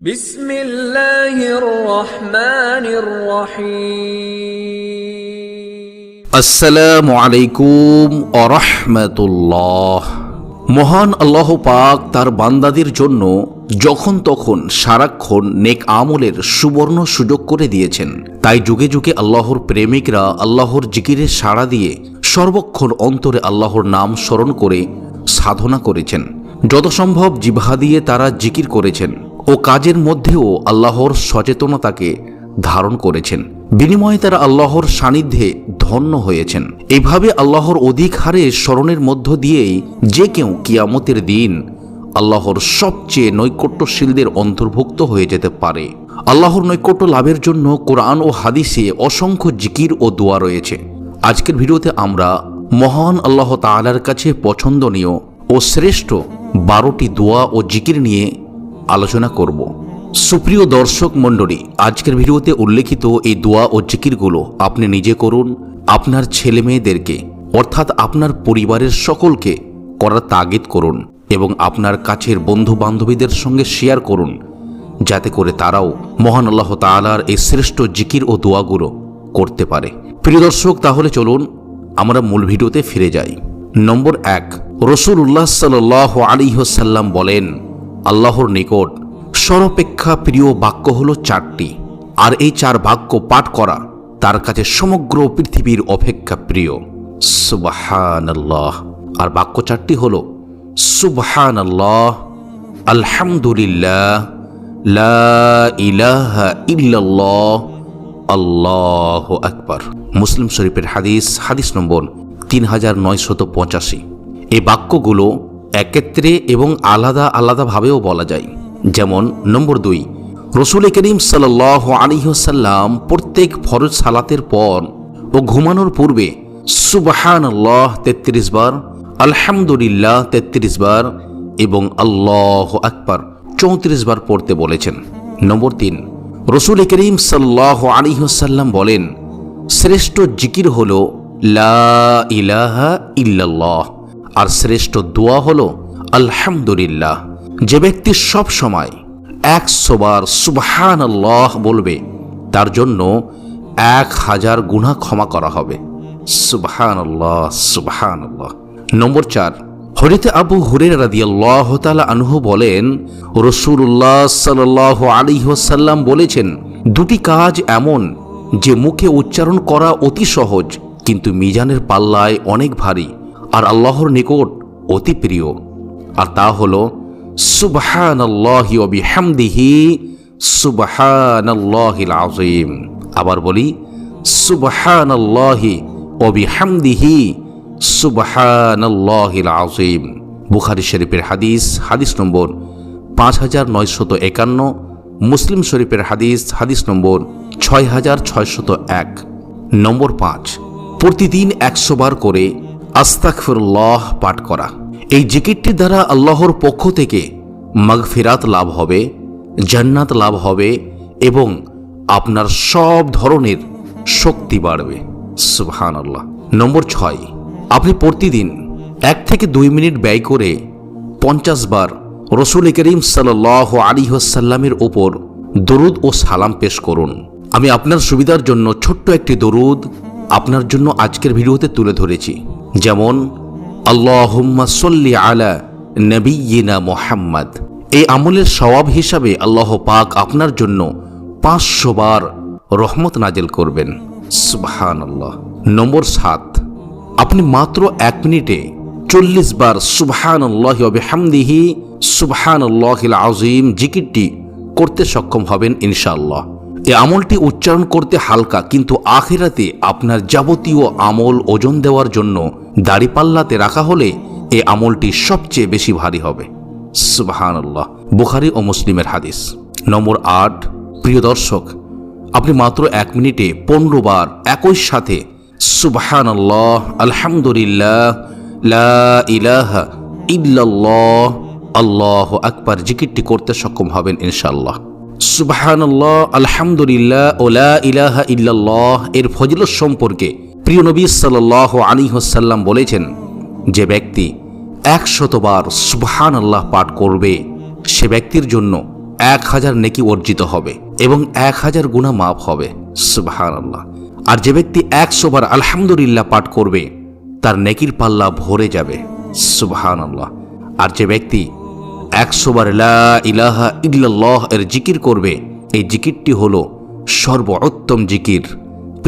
বিসমিল্লাহির রহমানির রহিম আসসালামু মহান আল্লাহ পাক তার বান্দাদের জন্য যখন তখন সারাক্ষণ নেক আমলের সুবর্ণ সুযোগ করে দিয়েছেন। তাই যুগে যুগে আল্লাহর প্রেমিকরা আল্লাহর জিকিরে সাড়া দিয়ে সর্বক্ষণ অন্তরে আল্লাহর নাম স্মরণ করে সাধনা করেছেন। যত সম্ভব জিভা দিয়ে তারা জিকির করেছেন। ও কাজের মধ্যেও আল্লাহর সচেতনতাকে ধারণ করেছেন। বিনিময়ে তারা আল্লাহর সান্নিধ্যে ধন্য হয়েছেন। এইভাবে আল্লাহর অধিক হারে স্মরণের মধ্য দিয়েই যে কেউ কিয়ামতের দিন আল্লাহর সবচেয়ে নৈকট্যশীলদের অন্তর্ভুক্ত হয়ে যেতে পারে। আল্লাহর নৈকট্য লাভের জন্য কোরআন ও হাদিসে অসংখ্য জিকির ও দোয়া রয়েছে। আজকের ভিডিওতে আমরা মহান আল্লাহ তাআলার কাছে পছন্দনীয় ও শ্রেষ্ঠ বারোটি দোয়া ও জিকির নিয়ে আলোচনা করব। সুপ্রিয় দর্শক মণ্ডলী, আজকের ভিডিওতে উল্লেখিত এই দোয়া ও জিকিরগুলো আপনি নিজে করুন, আপনার ছেলে মেয়েদেরকে, অর্থাৎ আপনার পরিবারের সকলকে করার তাগিদ করুন এবং আপনার কাছের বন্ধু বান্ধবীদের সঙ্গে শেয়ার করুন, যাতে করে তারাও মহান আল্লাহ তালার এই শ্রেষ্ঠ জিকির ও দোয়াগুলো করতে পারে। প্রিয় দর্শক, তাহলে চলুন আমরা মূল ভিডিওতে ফিরে যাই। নম্বর এক রসুল্লাহ সাল আলী সাল্লাম বলেন আল্লাহর নিকট। সর্বাপেক্ষা প্রিয় বাক্য হলো চারটি। আর এই চার বাক্য পাঠ করা তার কাছে সমগ্র পৃথিবীর অপেক্ষা প্রিয়। সুবাহান আর বাক্য চারটি হল সুবহান আল্লাহ আলহামদুলিল্লাহ ইলাহা আল্লাহ আকবার। মুসলিম শরীফের হাদিস হাদিস নম্বর তিন হাজার নয়শত পঁচাশি। এই বাক্যগুলো একত্রে এবং আলাদা আলাদাভাবেও বলা যায়। যেমন নম্বর দুই, রসুল করিম সাল আলিহসাল্লাম প্রত্যেক ফরজ সালাতের পর ও ঘুমানোর পূর্বে সুবাহান আল্লাহ তেত্রিশ বার, আলহামদুলিল্লাহ তেত্রিশ বার এবং আল্লাহ আকবার চৌত্রিশ বার পড়তে বলেছেন। নম্বর তিন, রসুল করিম সাল্লাহ আলিহসাল্লাম বলেন, শ্রেষ্ঠ জিকির হল লা ইলাহা ইল্লাল্লাহ। আর শ্রেষ্ঠ দোয়া হল, আলহামদুলিল্লাহ। যে ব্যক্তি সব সময় একশো বার সুবহান আল্লাহ বলবে, তার জন্য এক হাজার গুণা ক্ষমা করা হবে। সুবহান আল্লাহ সুবহান আল্লাহ নম্বর চার হরিতে আবু হুরের রাদিয়াল্লাহ আনহু বলেন রসুল্লাহ সাল্লাহ আলিহাসাল্লাম বলেছেন, দুটি কাজ এমন যে মুখে উচ্চারণ করা অতি সহজ, কিন্তু মিজানের পাল্লায় অনেক ভারী। আর আল্লাহর নিকট অতি প্রিয়। আর তা হল আল্লাহিল আজিম আবার বলি সুবহান আল্লাহি আজিম বুখারি শরীফের হাদিস হাদিস নম্বর পাঁচ হাজার নয়শত একান্ন। মুসলিম শরীফের হাদিস হাদিস নম্বর ছয় হাজার ছয়শত এক। নম্বর পাঁচ, প্রতিদিন একশো বার করে আস্তাকফিরুল্লাহ পাঠ করা। এই জিকিরটি দ্বারা আল্লাহর পক্ষ থেকে মাগফিরাত লাভ হবে, জান্নাত লাভ হবে এবং আপনার সব ধরনের শক্তি বাড়বে। সুবহান আল্লাহ নম্বর ছয়, আপনি প্রতিদিন এক থেকে দুই মিনিট ব্যয় করে পঞ্চাশ বার রসুল করিম সাল আলী সাল্লামের ওপর দরুদ ও সালাম পেশ করুন। আমি আপনার সুবিধার জন্য ছোট্ট একটি দরুদ আপনার জন্য আজকের ভিডিওতে তুলে ধরেছি। যেমন, আল্লাহুম্মা সল্লি আলা নবীনা মোহাম্মদ। এই আমলের সওয়াব হিসাবে আল্লাহ পাক আপনার জন্য পাঁচশো বার রহমত নাজেল করবেন। সুবহান আল্লাহ নম্বর সাত, আপনি মাত্র এক মিনিটে চল্লিশ বার সুবহান আল্লাহ হামদিহি সুবহান আল্লাহিল আজিম জিকিরটি করতে সক্ষম হবেন ইনশাআল্লাহ। এই আমলটি উচ্চারণ করতে হালকা, কিন্তু আখেরাতে আপনার যাবতীয় আমল ওজন দেওয়ার জন্য দাড়িপাল্লাতে রাখা হলে এ আমলটি সবচেয়ে বেশি ভারী হবে। সুবাহান আল্লাহ বুখারি ও মুসলিমের হাদিস। নম্বর আট, প্রিয় দর্শক, আপনি মাত্র এক মিনিটে পনেরো বার একই সাথে সুবাহান আল্লাহ আলহামদুলিল্লাহ ইলাহা ইল্লাল্লাহ, আল্লাহ আকবার জিকিরটি করতে সক্ষম হবেন ইনশাল্লাহ সুবাহানাল্লাহ, আলহামদুলিল্লাহ ওলা ইলাহা ইল্লাল্লাহ এর ফজিলত সম্পর্কে প্রিয় নবী সাল্লাহ আলী হোসাল্লাম বলেছেন, যে ব্যক্তি একশতবার সুবহান আল্লাহ পাঠ করবে, সে ব্যক্তির জন্য এক হাজার নেকি অর্জিত হবে এবং এক হাজার গুণা মাফ হবে। সুবাহান আল্লাহ আর যে ব্যক্তি একশোবার আলহামদুলিল্লাহ পাঠ করবে, তার নেকির পাল্লা ভরে যাবে। সুবাহান আল্লাহ আর যে ব্যক্তি একশোবার ইলাহা ইল্লাল্লাহ এর জিকির করবে, এই জিকিরটি হল সর্বোত্তম জিকির।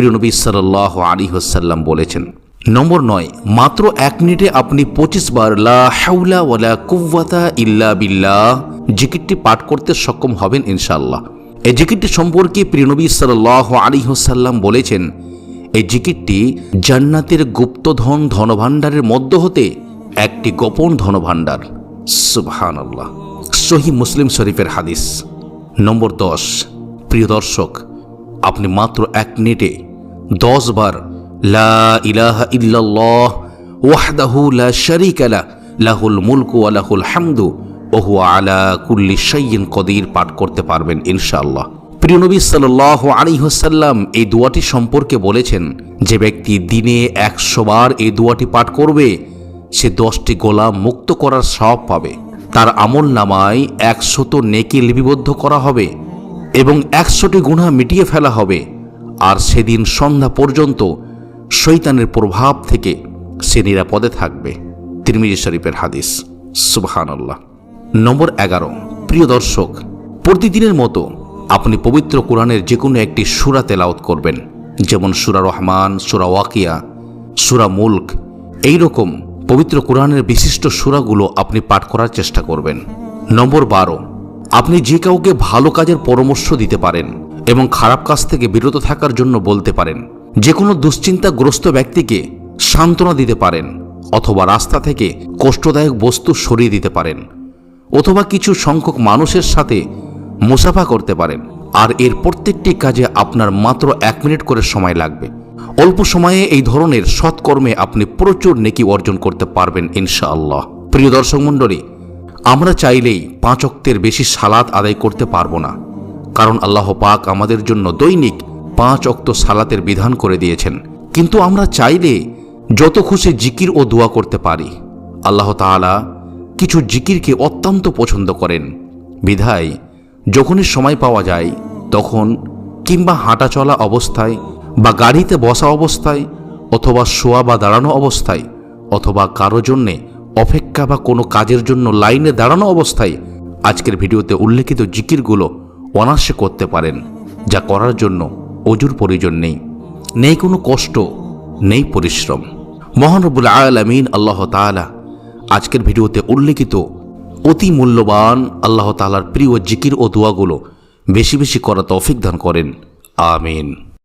প্রিয়নবী সাল্লাহ আলী হাসাল্লাম বলেছেন, নম্বর নয়, মাত্র এক মিনিটে আপনি পঁচিশ বার লা হাউলা ওয়ালা কুওয়াতা ইল্লা বিল্লাহ জিকিরটি পাঠ করতে সক্ষম হবেন ইনশাআল্লাহ। এই জিকিরটি সম্পর্কে প্রিয়নবী সাল্লাহ আলী হাসাল্লাম বলেছেন, এই জিকিরটি জান্নাতের গুপ্তধন ধনভাণ্ডারের মধ্য হতে একটি গোপন ধনভাণ্ডার। সুবহান আল্লাহ সহি মুসলিম শরীফের হাদিস। নম্বর দশ, প্রিয় দর্শক, আপনি মাত্র এক মিনিটে দশ বার, লা ইলাহা ইল্লাল্লাহ ওয়াহদাহু লা শারীকা লা, লাহুল মুলকু ওয়া লাহুল হামদু আলা কুল্লি শাইইন কদির, পাঠ করতে পারবেন ইনশাআল্লাহ। প্রিয় নবী সাল্লাল্লাহু আলাইহি এই দোয়াটি সম্পর্কে বলেছেন, যে ব্যক্তি দিনে একশো বার এই দোয়াটি পাঠ করবে, সে দশটি গোলাম মুক্ত করার সব পাবে। তার আমল নামায় একশত নেকি লিপিবদ্ধ করা হবে এবং একশোটি গুণা মিটিয়ে ফেলা হবে। আর সেদিন সন্ধ্যা পর্যন্ত শৈতানের প্রভাব থেকে সে নিরাপদে থাকবে। তিরমিজি শরীফের হাদিস। সুবহানাল্লাহ। নম্বর এগারো। প্রিয় দর্শক, প্রতিদিনের মতো আপনি পবিত্র কোরআনের যে কোনো একটি সুরা তেলাওত করবেন। যেমন সুরা রহমান, সুরা ওয়াকিয়া, সুরা মুল্ক এই রকম পবিত্র কোরআনের বিশিষ্ট সুরাগুলো আপনি পাঠ করার চেষ্টা করবেন। নম্বর বারো। আপনি যে কাউকে ভালো কাজের পরামর্শ দিতে পারেন এবং খারাপ কাজ থেকে বিরত থাকার জন্য বলতে পারেন যে কোনো দুশ্চিন্তাগ্রস্ত ব্যক্তিকে সান্ত্বনা দিতে পারেন, অথবা রাস্তা থেকে কষ্টদায়ক বস্তু সরিয়ে দিতে পারেন, অথবা কিছু সংখ্যক মানুষের সাথে মুসাফা করতে পারেন। আর এর প্রত্যেকটি কাজে আপনার মাত্র এক মিনিট করে সময় লাগবে। অল্প সময়ে এই ধরনের সৎকর্মে আপনি প্রচুর নেকি অর্জন করতে পারবেন, ইনশাআল্লাহ। প্রিয় দর্শক মণ্ডলী, আমরা চাইলেই পাঁচ অক্তের বেশি সালাত আদায় করতে পারব না। কারণ আল্লাহ পাক আমাদের জন্য দৈনিক পাঁচ অক্ত সালাতের বিধান করে দিয়েছেন। কিন্তু আমরা চাইলে যত খুশি জিকির ও দোয়া করতে পারি। আল্লাহ তাআলা কিছু জিকিরকে অত্যন্ত পছন্দ করেন। বিধায় যখনই সময় পাওয়া যায়, তখন কিংবা হাঁটা চলা অবস্থায় বা গাড়িতে বসা অবস্থায় অথবা শোয়া বা দাঁড়ানো অবস্থায় অথবা কারও জন্যে অপেক্ষা বা কোনো কাজের জন্য লাইনে দাঁড়ানো অবস্থায় আজকের ভিডিওতে উল্লেখিত জিকিরগুলো অনায়াসে করতে পারেন, যা করার জন্য অজুর প্রয়োজন নেই। নেই কোনো কষ্ট, নেই পরিশ্রম। মহানবুল আলমিন আল্লাহ তালা আজকের ভিডিওতে উল্লেখিত অতি মূল্যবান আল্লাহ তালার প্রিয় জিকির ও দোয়াগুলো বেশি বেশি করা তৌফিক দান করেন। আমিন।